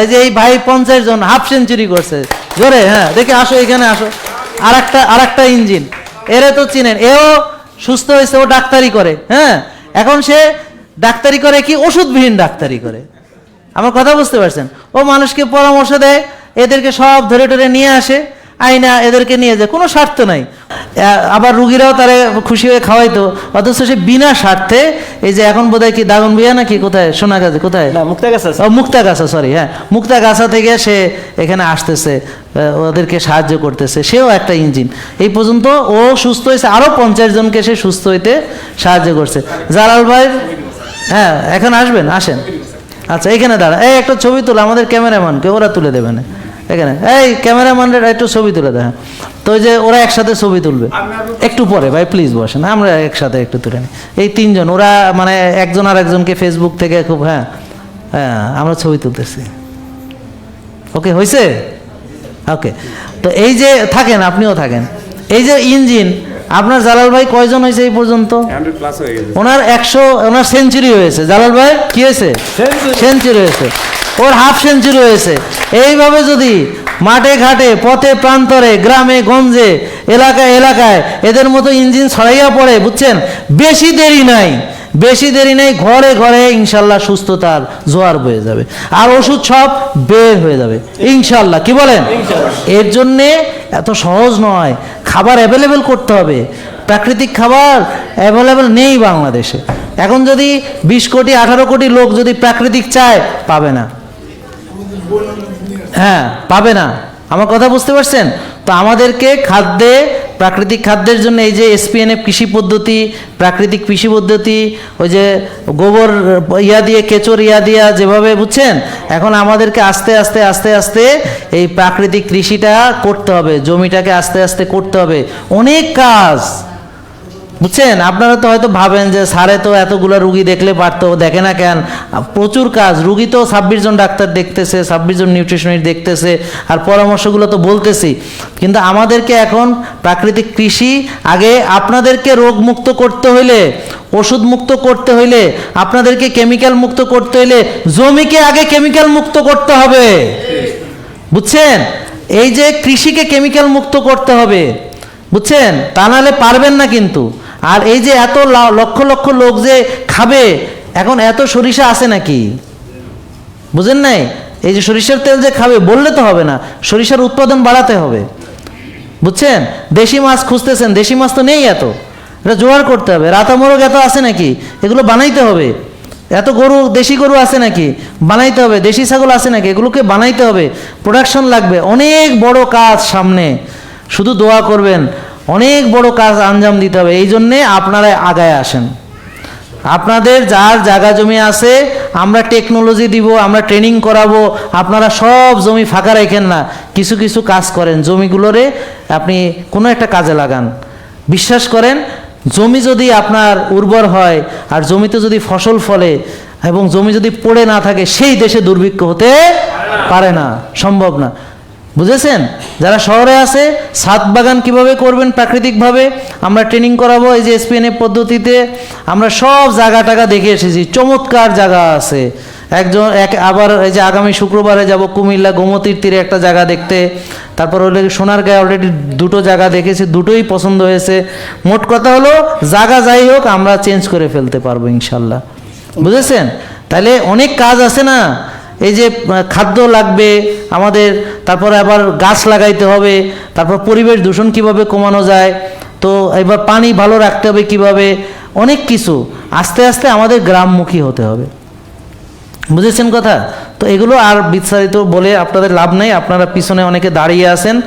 এই যে এই ভাই পঞ্চাশ জন হাফ সেঞ্চুরি করছে। জোরে হ্যাঁ দেখে আসো এখানে, আসো। আর একটা আর একটা ইঞ্জিন। এরে তো চিনেন, এও সুস্থ হয়েছে, ও ডাক্তারি করে হ্যাঁ? এখন সে ডাক্তারি করে কি? ওষুধবিহীন ডাক্তারি করে। আমার কথা বুঝতে পারছেন? ও মানুষকে পরামর্শ দেয়, এদেরকে সব ধরে ধরে নিয়ে আসে আইনা এদেরকে নিয়ে যায়, কোনো স্বার্থ নাই। আবার রুগীরাও তারে খুশি হয়ে খাওয়াইতো। অথচ সে বিনা স্বার্থে এই যে এখন বোধহয় কি দাগন বিয়া নাকি? কোথায়? সোনাগাছি কোথায়? না মুক্তা গেছে ও মুক্তাগাছা সরি হ্যাঁ। মুক্তাগাছা থেকে সে এখানে আসতেছে ওদেরকে সাহায্য করতেছে। সেও একটা ইঞ্জিন। এই পর্যন্ত ও সুস্থ হয়েছে আরও পঞ্চাশ জনকে সে সুস্থ হইতে সাহায্য করছে। জালাল ভাই হ্যাঁ এখন আসবেন আসেন। আচ্ছা এখানে দাঁড়া। এই একটা ছবি তুলে আমাদের ক্যামেরাম্যানকে ওরা তুলে দেবে না এখানে। এই ক্যামেরাম্যানরা একটু ছবি তুলে দেয় তো যে ওরা একসাথে ছবি তুলবে। একটু পরে ভাই প্লিজ বসেন আমরা একসাথে একটু তুলে নিই। এই তিনজন ওরা মানে একজন আর একজনকে ফেসবুক থেকে খুব হ্যাঁ হ্যাঁ আমরা ছবি তুলতেছি। ওকে হয়েছে ওকে তো এই যে থাকেন আপনিও থাকেন। এই যে ইঞ্জিন আপনার জালাল ভাই কয়জন হয়েছে এই পর্যন্ত? হান্ড্রেড প্লাস গেছে। ওনার একশো ওনার সেঞ্চুরি হয়েছে। জালাল ভাই কি হয়েছে? সেঞ্চুরি হয়েছে। ওর হাফ সেঞ্চুরি হয়েছে এইভাবে যদি মাঠে ঘাটে পথে প্রান্তরে গ্রামে গঞ্জে এলাকায় এলাকায় এদের মতো ইঞ্জিন ছড়াইয়া পড়ে বুঝছেন? বেশি দেরি নাই। বেশি দেরি নেই ঘরে ঘরে ইনশাল্লাহ সুস্থতার জোয়ার বয়ে যাবে। আর ওষুধ সব বের হয়ে যাবে। ইনশাল্লাহ। কি বলেন? এর জন্যে এত সহজ নয়। খাবার অ্যাভেলেবেল করতে হবে। প্রাকৃতিক খাবার অ্যাভেলেবেল নেই বাংলাদেশে। এখন যদি বিশ কোটি আঠারো কোটি লোক যদি প্রাকৃতিক চায় পাবে না। হ্যাঁ পাবে না। আমার কথা বুঝতে পারছেন? তো আমাদেরকে খাদ্যে, প্রাকৃতিক খাদ্যের জন্য এই যে এসপিএনএফ কৃষি পদ্ধতি, প্রাকৃতিক কৃষি পদ্ধতি, ওই যে গোবর ইয়া দিয়ে, কেচর ইয়া দিয়া যেভাবে বুঝছেন, এখন আমাদেরকে আস্তে আস্তে আস্তে আস্তে এই প্রাকৃতিক কৃষিটা করতে হবে। জমিটাকে আস্তে আস্তে করতে হবে। অনেক কাজ। বুঝছেন? আপনারা তো হয়তো ভাবেন যে স্যারে তো এতগুলো রুগী দেখলে পারতো, দেখে না কেন? প্রচুর কাজ, রুগী তো ছাব্বিশ জন ডাক্তার দেখতেছে, ছাব্বিশ জন নিউট্রিশনিস্ট দেখতেছে, আর পরামর্শগুলো তো বলতেছি। কিন্তু আমাদেরকে এখন প্রাকৃতিক কৃষি, আগে আপনাদেরকে রোগ মুক্ত করতে হইলে ওষুধ মুক্ত করতে হইলে, আপনাদেরকে কেমিক্যাল মুক্ত করতে হইলে, জমিকে আগে কেমিক্যাল মুক্ত করতে হবে। বুঝছেন? এই যে কৃষিকে কেমিক্যাল মুক্ত করতে হবে, বুঝছেন? তা নাহলে পারবেন না কিন্তু। আর এই যে এত লক্ষ লক্ষ লোক যে খাবে, এখন এত সরিষা আছে নাকি? বুঝেন নাই? এই যে সরিষার তেল যে খাবে, বললে তো হবে না, সরিষার উৎপাদন বাড়াতে হবে। বুঝছেন? দেশি মাছ খুঁজতেছেন, দেশি মাছ তো নেই এত। এটা জোগাড় করতে হবে। রাতা মোরগ এত আছে নাকি? এগুলো বানাইতে হবে। এত গরু, দেশি গরু আছে নাকি? বানাইতে হবে। দেশি ছাগল আছে নাকি? এগুলোকে বানাইতে হবে। প্রোডাকশন লাগবে। অনেক বড় কাজ সামনে। শুধু দোয়া করবেন। অনেক বড় কাজ আঞ্জাম দিতে হবে। এই জন্যে আপনারা আগায় আসেন। আপনাদের যার জায়গা জমি আছে, আমরা টেকনোলজি দিব, আমরা ট্রেনিং করাবো, আপনারা সব জমি ফাঁকা রাখেন না। কিছু কিছু কাজ করেন, জমিগুলোরে আপনি কোনো একটা কাজে লাগান। বিশ্বাস করেন, জমি যদি আপনার উর্বর হয়, আর জমিতে যদি ফসল ফলে, এবং জমি যদি পড়ে না থাকে, সেই দেশে দুর্ভিক্ষ হতে পারে না, সম্ভব না। বুঝেছেন? যারা শহরে আছে, ছাদ বাগান কীভাবে করবেন প্রাকৃতিকভাবে, আমরা ট্রেনিং করাবো এই যে এসপিএনএফ পদ্ধতিতে। আমরা সব জায়গা টাগা দেখে এসেছি, চমৎকার জায়গা আছে। একজন, এক, আবার এই যে আগামী শুক্রবারে যাব কুমিল্লা গোমতীর তীরে একটা জায়গা দেখতে। তারপর হলে সোনার গায়ে অলরেডি দুটো জায়গা দেখেছি, দুটোই পছন্দ হয়েছে। মোট কথা হলো, জায়গা যাই হোক, আমরা চেঞ্জ করে ফেলতে পারব ইনশাল্লাহ। বুঝেছেন? তাহলে অনেক কাজ আছে না? এই যে খাদ্য লাগবে, আমাদের, তারপরে আবার গাছ লাগাইতে হবে, তারপর পরিবেশ দূষণ কীভাবে কমানো যায়, তো এবার পানি ভালো রাখতে হবে কীভাবে, অনেক কিছু, আস্তে আস্তে আমাদের গ্রামমুখী হতে হবে। বুঝেছেন কথা? তো এগুলো আর বিস্তারিত বলে আপনাদের লাভ নেই, আপনারা পিছনে অনেকে দাঁড়িয়ে আছেন।